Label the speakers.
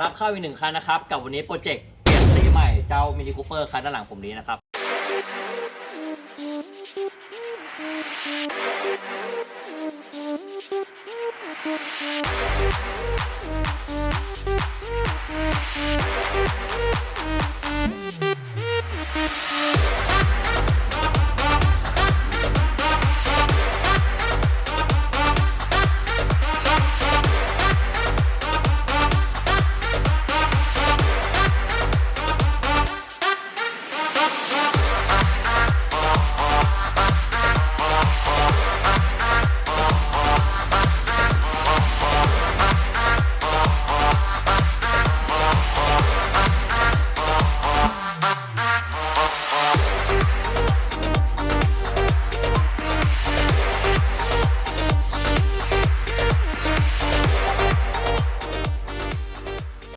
Speaker 1: รับเข้าอีกหนึ่งคันนะครับ กับวันนี้โปรเจกต์เปลี่ยนสีใหม่เจ้ามินิคูเปอร์คันด้านหลังผมนี้นะครับ Thank you.